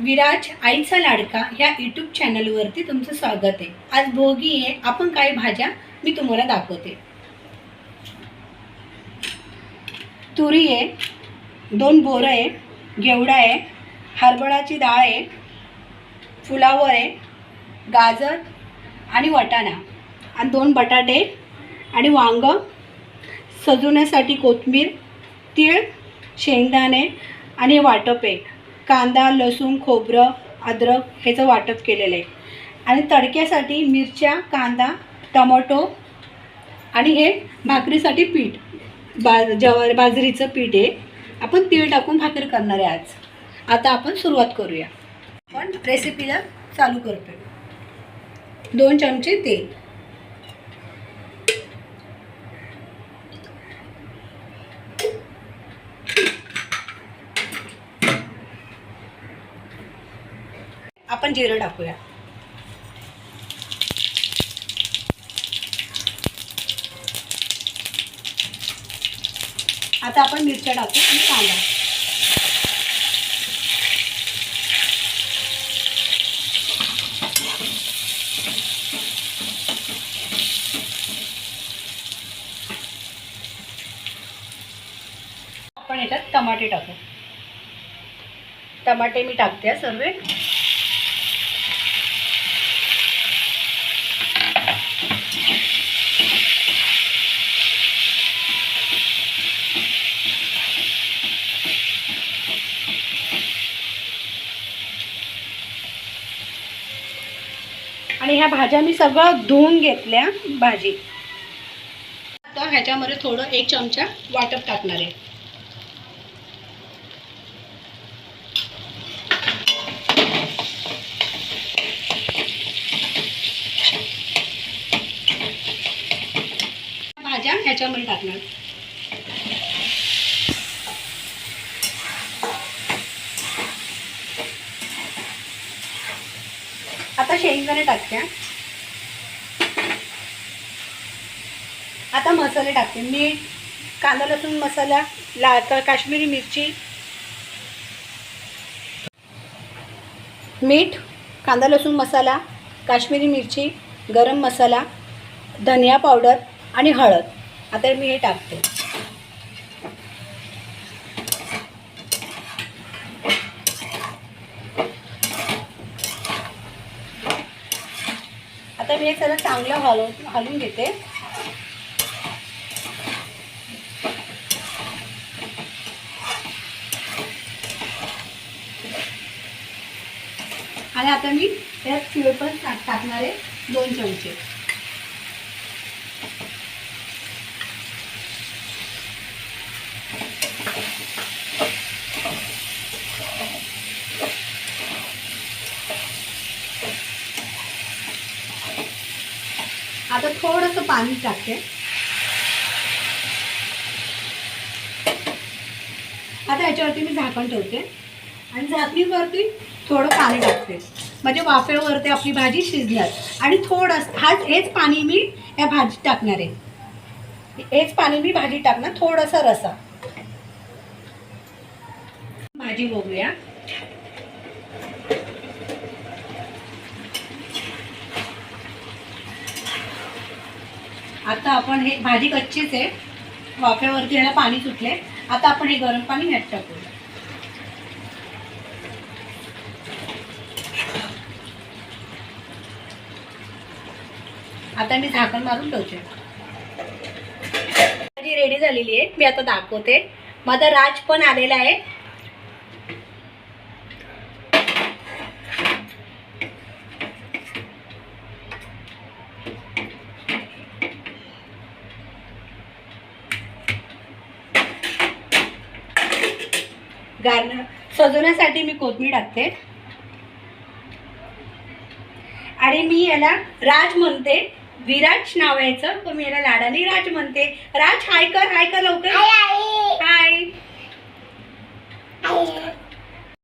विराज आईचा लाडका ह्या यूट्यूब चॅनलवरती तुमचं स्वागत आहे. आज भोगी आहे. आपण काही भाज्या मी तुम्हाला दाखवते. तुरी आहे दोन बोरं आहे घेवडा आहे हरभराची डाळ आहे फुलावर आहे गाजर आणि वाटाणा. आणि दोन बटाटे आणि वांग सजवण्यासाठी कोथिंबीर तीळ शेंगदाणे आणि वाटप आहे. कांदा लसूण खोबरं अद्रक ह्याचं वाटप केलेलं आहे. आणि तडक्यासाठी मिरच्या कांदा टोमॅटो आणि हे भाकरीसाठी पीठ. बा जवार बाजरीचं पीठ आहे आपण तीळ टाकून भाकरी करणार आहे आज. आता आपण सुरुवात करूया. आपण रेसिपीला चालू करतो दोन चमचे तेल. आपण जिरं टाकूया. आता आपण मिरच्या टाकू आणि कांदा. आपण याच्यात टमाटे टाकू. टमाटे मी टाकते सर्व. आणि ह्या भाज्या मी सगळं धुवून घेतल्या भाजी. आता ह्याच्यामध्ये थोडं एक चमचा वाटप टाकणार आहे. भाज्या ह्याच्यामध्ये टाकणार. शेंगदाणे टाकते आता मसाले टाकते. मीठ कांदा लसूण मसाला ला तर काश्मीरी मिरची. मीठ कांदा लसूण मसाला काश्मीरी मिरची गरम मसाला धनिया पावडर आणि हळद. आता मी हे टाकते. आता मी हे सगळं चांगलं हलव हलवून घेते. आणि आता मी त्यात तीळ पण टाक टाकणार आहे दोन चमचे. आता थोडंसं पाणी टाकते. आता याच्यावरती मी झाकण ठेवते. आणि झाकणीवरती थोडं पाणी टाकते. म्हणजे वाफेवरती आपली भाजी शिजणार. आणि थोडंसं हाच हेच पाणी मी या भाजीत टाकणार आहे. हेच पाणी मी भाजी टाकणार थोडासा रसा. भाजी बघूया आता आपण हे भाजी कच्चीच आहे. वाफ्यावरती ह्याला पाणी सुटले आता आपण हे गरम पाणी ह्यात टाकू आता मी झाकण मारून ठेवते. भाजी रेडी झालेली आहे. मी आता दाखवते. माझा राज पण आलेला आहे. गार्न सजवण्यासाठी मी कोथमीर टाकते आणि मी याला राज म्हणते. विराज नाव यायचं. पण मी याला लाडाली राज म्हणते. राज हाय कर हाय कर लवकर. हाय